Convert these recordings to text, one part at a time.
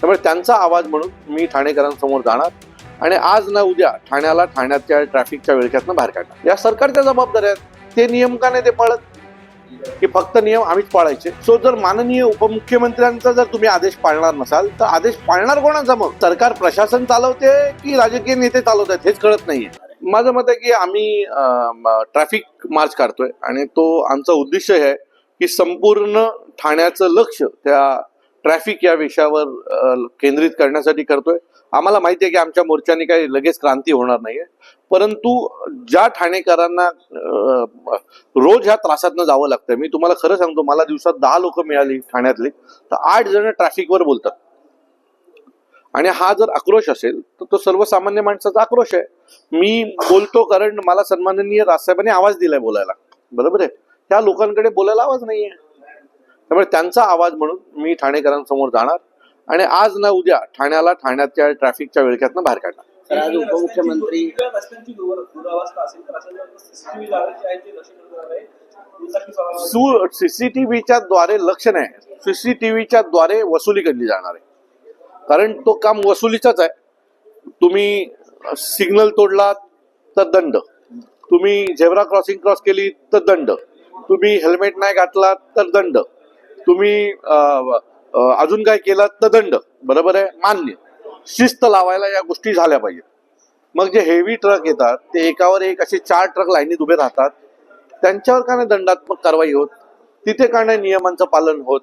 त्यामुळे त्यांचा आवाज म्हणून मी ठाणेकरांसमोर जाणार आणि आज ना उद्या ठाण्याला ठाण्याच्या ट्रॅफिकच्या विळख्यातनं बाहेर काढणार. या सरकारच्या जबाबदाऱ्या आहेत. ते नियम का नाही ते पाळत? की फक्त नियम आम्हीच पाळायचे. सो जर माननीय उपमुख्यमंत्र्यांचा जर तुम्ही आदेश पाळणार नसाल तर आदेश पाळणार कोणाचा मग? सरकार प्रशासन चालवते की राजकीय नेते चालवत हेच कळत नाहीये. माझं मत आहे की आम्ही ट्रॅफिक मार्च काढतोय आणि तो आमचा उद्देश आहे की संपूर्ण ठाण्याचं लक्ष त्या ट्रॅफिक या विषयावर केंद्रित करण्यासाठी करतोय. आम्हाला माहिती आहे की आमच्या मोर्चाने काही लगेच क्रांती होणार नाहीये. परंतु ज्या ठाणेकरांना रोज ह्या त्रासातनं जावं लागतं मी तुम्हाला खरं सांगतो मला दिवसात दहा लोक मिळाली ठाण्यातली तर आठ जण ट्रॅफिकवर बोलतात. आणि हा जर आक्रोश असेल तर तो सर्वसामान्य माणसाचा आक्रोश आहे. मी बोलतो कारण मला सन्माननीय राजसाहेबांनी आवाज दिलाय बोलायला. बरोबर आहे? त्या लोकांकडे बोलायला आवाज नाहीये. त्यामुळे त्यांचा आवाज म्हणून मी ठाणेकरांसमोर जाणार आणि आज ना उद्या ठाण्याला ठाण्याच्या ट्रॅफिकच्या विळख्यातनं बाहेर काढणार. आज उपमुख्यमंत्री सीसीटीव्हीच्या द्वारे लक्ष नाही सीसीटीव्हीच्या द्वारे वसुली केली जाणार आहे. कारण तो काम वसुलीचाच आहे. तुम्ही सिग्नल तोडलात तर दंड. तुम्ही झेब्रा क्रॉसिंग क्रॉस केली तर दंड. तुम्ही हेल्मेट नाही घातलात तर दंड. तुम्ही अजून काय केलं तर दंड. बरोबर आहे? मान्य. शिस्त लावायला या गोष्टी झाल्या पाहिजे मग जे हेवी ट्रक येतात ते एकावर एक असे चार ट्रक लाईनीत उभे राहतात. त्यांच्यावर का नाही दंडात्मक कारवाई होत? तिथे का नाही नियमांचं पालन होत?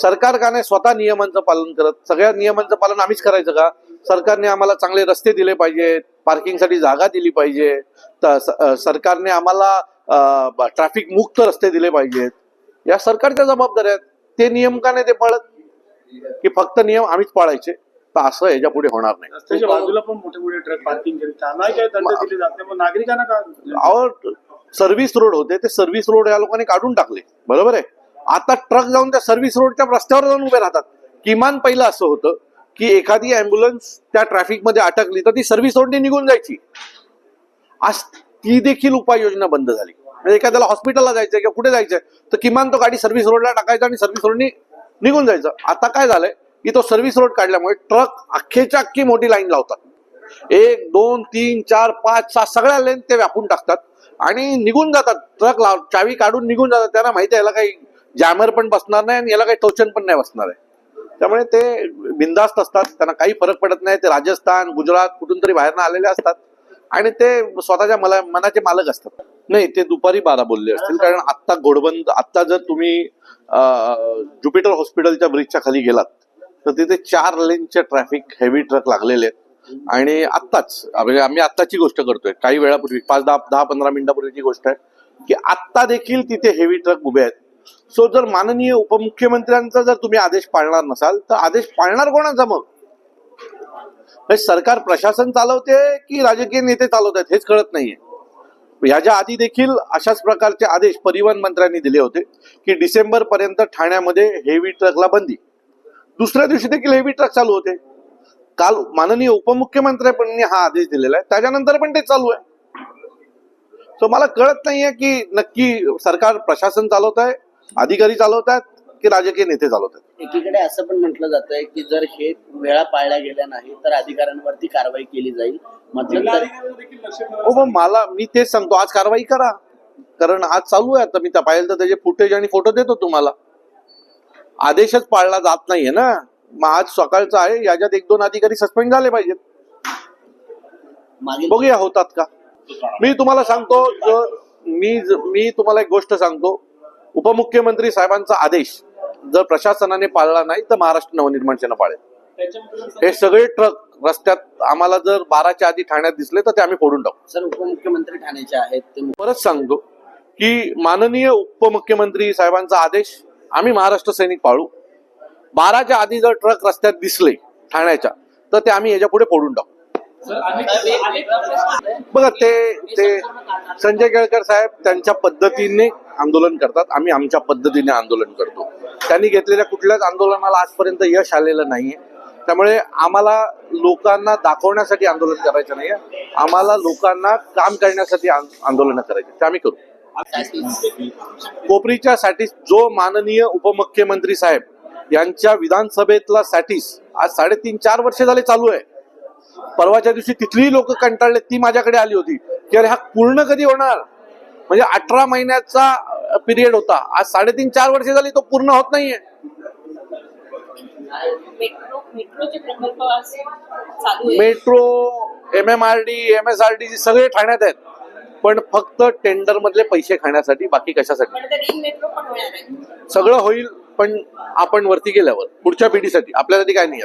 सरकार का नाही स्वतः नियमांचं पालन करत? सगळ्या नियमांचं पालन आम्हीच करायचं का? सरकारने आम्हाला चांगले रस्ते दिले पाहिजेत पार्किंगसाठी जागा दिली पाहिजे त- स- सरकारने आम्हाला ट्रॅफिक मुक्त रस्ते दिले पाहिजेत. या सरकारच्या जबाबदाऱ्या आहेत. ते नियम का नाही ते पाळत? की फक्त नियम आम्हीच पाळायचे? तर असं याच्यापुढे होणार नाही. बाजूला पण मोठे मोठे ट्रक पार्किंग नागरिकांना का? अहो सर्व्हिस रोड होते ते सर्व्हिस रोड या लोकांनी काढून टाकले. बरोबर आहे? आता ट्रक जाऊन त्या सर्व्हिस रोडच्या रस्त्यावर जाऊन उभे राहतात. किमान पहिलं असं होतं की एखादी अँब्युलन्स त्या ट्रॅफिकमध्ये अटकली तर ती सर्व्हिस रोडने निघून जायची. आज ती देखील उपाययोजना बंद झाली. म्हणजे एखाद्याला हॉस्पिटलला जायचंय किंवा कुठे जायचंय तर किमान तो गाडी सर्व्हिस रोडला टाकायचा आणि सर्व्हिस रोडनी निघून जायचं. आता काय झालंय की तो सर्व्हिस रोड काढल्यामुळे ट्रक अख्खेच्या अख्खी मोठी लाईन लावतात. एक दोन तीन चार पाच सहा सगळ्या लेन ते व्यापून टाकतात आणि निघून जातात. ट्रक लाव चावी काढून निघून जातात. त्यांना माहिती आहे याला काही जॅमर पण बसणार नाही आणि याला काही टोचन पण नाही बसणार आहे. त्यामुळे ते बिंदास्त असतात. त्यांना काही फरक पडत नाही. ते राजस्थान गुजरात कुठून तरी बाहेरनं आलेले असतात. आणि ते स्वतःच्या मला मनाचे मालक असतात. नाही ते दुपारी बारा बोलले असतील. कारण आत्ता घोडबंद आत्ता जर तुम्ही ज्युपिटर हॉस्पिटलच्या ब्रिजच्या खाली गेलात तर तिथे चार लेनचे ट्रॅफिक हेवी ट्रक लागलेले आहेत. आणि आत्ताच म्हणजे आम्ही आत्ताची गोष्ट करतोय. काही वेळापूर्वी पाच दहा दहा पंधरा मिनिटापूर्वीची गोष्ट आहे की आत्ता देखील तिथे हेवी ट्रक उभे आहेत. सो जर माननीय उपमुख्यमंत्र्यांचा जर तुम्ही आदेश पाळणार नसाल तर आदेश पाळणार कोणाचा मग? म्हणजे सरकार प्रशासन चालवते की राजकीय नेते चालवत आहेत हेच कळत नाहीये. ह्याच्या आधी देखील अशाच प्रकारचे आदेश परिवहन मंत्र्यांनी दिले होते की डिसेंबर पर्यंत ठाण्यामध्ये हेवी ट्रकला बंदी. दुसऱ्या दिवशी देखील हेवी ट्रक चालू होते. काल माननीय उपमुख्यमंत्र्यांनी हा आदेश दिलेला आहे. त्याच्यानंतर पण ते चालू आहे. सो मला कळत नाहीये की नक्की सरकार प्रशासन चालवत आहे अधिकारी चालवत आहेत की राजकीय नेते चालवत आहेत एकीकडे असं पण म्हटलं जात आहे की जर हे वेळा पाळल्या गेल्या नाही तर अधिकाऱ्यांवरती कारवाई केली जाईल. हो मला मी तेच सांगतो आज कारवाई करा. कारण आज चालू आहे आता मी त्या पाहिलं तर त्याचे फुटेज आणि फोटो देतो तुम्हाला. आदेशच पाळला जात नाहीये ना. मग आज सकाळचं आहे याच्यात एक दोन अधिकारी सस्पेंड झाले पाहिजेत. बघूया होतात का? मी तुम्हाला सांगतो मी मी तुम्हाला एक गोष्ट सांगतो. उपमुख्यमंत्री साहेबांचा आदेश. जर प्रशासनाने पाळला नाही तर महाराष्ट्र नवनिर्माण सेना पाळेल. हे सगळे ट्रक रस्त्यात आम्हाला जर बाराच्या आधी ठाण्यात दिसले तर ते आम्ही फोडून टाकू. सर उपमुख्यमंत्री ठाण्याचे आहेत ते परत सांगतो की माननीय उपमुख्यमंत्री साहेबांचा आदेश आम्ही महाराष्ट्र सैनिक पाळू. बाराच्या आधी जर ट्रक रस्त्यात दिसले ठाण्याच्या तर ते आम्ही याच्यापुढे फोडून टाकू. सर अनेक अनेक बघा ते ते संजय केळकर साहेब त्यांच्या पद्धतीने आंदोलन करतात आम्ही आमच्या पद्धतीने आंदोलन करतो. त्यांनी घेतलेल्या कुठल्याच आंदोलनाला आजपर्यंत यश आलेलं नाहीये. त्यामुळे आम्हाला लोकांना दाखवण्यासाठी आंदोलन करायचं नाहीये. आम्हाला लोकांना काम करण्यासाठी आंदोलन करायचे. ते आम्ही करू. कोपरीच्या साठी जो माननीय उपमुख्यमंत्री साहेब यांच्या विधानसभेतला सॅटिस आज साडेतीन चार वर्ष झाले चालू आहे. परवाच्या दिवशी तिथलीही लोक कंटाळले ती माझ्याकडे आली होती. की अरे हा पूर्ण कधी होणार? म्हणजे अठरा महिन्याचा पिरियड होता. आज साडेतीन चार वर्ष झाली तो पूर्ण होत नाहीये. Metro M M R D M S R D सगळे ठाण्यात आहेत. पण फक्त टेंडर मधले पैसे खाण्यासाठी बाकी कशासाठी? सगळं होईल पण आपण वरती गेल्यावर पुढच्या पिढीसाठी. आपल्यासाठी काय नाही.